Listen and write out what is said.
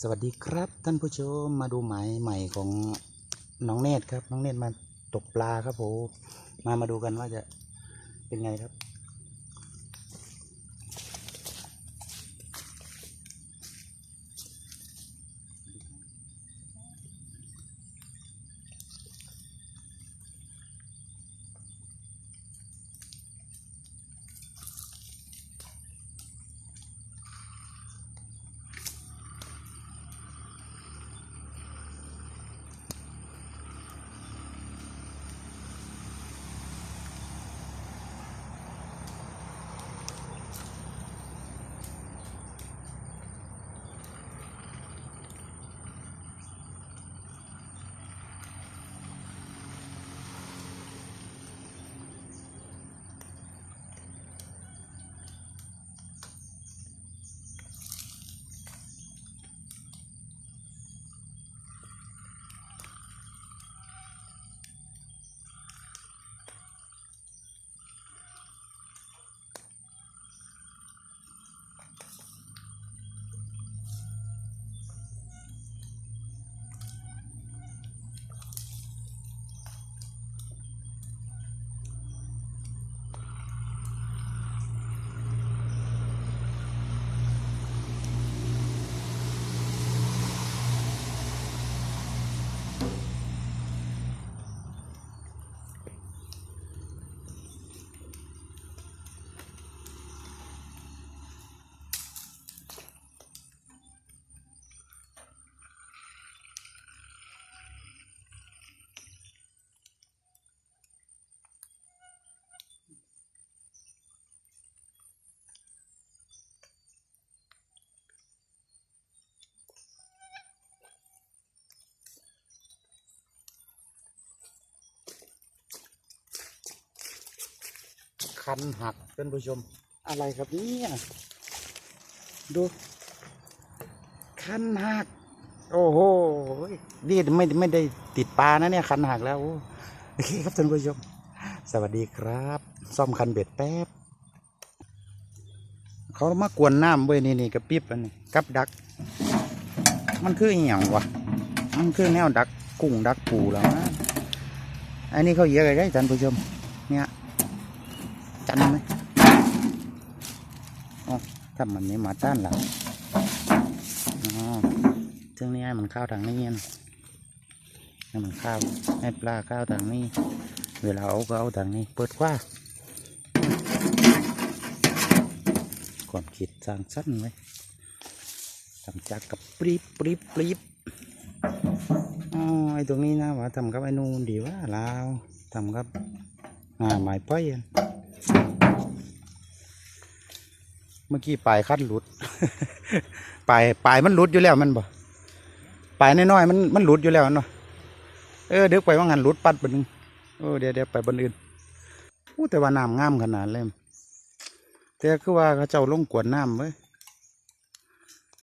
สวัสดีครับ ท่านผู้ชมมาดูหมายใหม่ของน้องเนตรครับ น้องเนตรมาตกปลาครับผมมามาดูกันว่าจะเป็นไงครับ คันหักท่านผู้ชม อะไรครับเนี่ยดู คันหัก โอ้โหนี่ไม่ไม่ได้ติดปลานะเนี่ยคันหักแล้วโอ้โอเคครับท่านผู้ชม สวัสดีครับ ซ่อมคันเบ็ดแป๊บเขามากวนน้ำเว้ยนี่นี่กระปิบอันนี้กับดัก มันคืออหย่างวะมันคือแนวดักกุ้งดักปูแล้วนะอันนี้เขาเยอะเลยได้ท่านผู้ชม เนี่ย จันไหมอ๋อถ้ามันไม่มาต้านเราอ๋อซึ่งนี่ให้มันเข้าทางนี้นะให้มันเข้าให้ปลาเข้าทางนี้ เวลาเอาก็เอาทางนี้ เปิดกว้าก่อนคิดสร้างสั้นไว้ทำจากกับปรีบปรีบปรีบอ๋อไอ้ตรงนี้นะว่าทำกับไอ้นูนดีว่าลาวทำกับอ่าไม้ป้อย มื่อกี้ปลายคัดหลุด ปลายปลายมันหลุดอยู่แล้วมันบ่ปลายน้อยๆมันมันหลุดอยู่แล้วเนาะเออเดี๋ยวไปว่างันหลุดปัดบนนึงเออเดี๋ยวเดี๋ยวไปบนอื่นอู้แต่ว่าน้ำงามขนาดเลยแต่คือว่าเขาเจ้าลงกวนน้ำเว้ย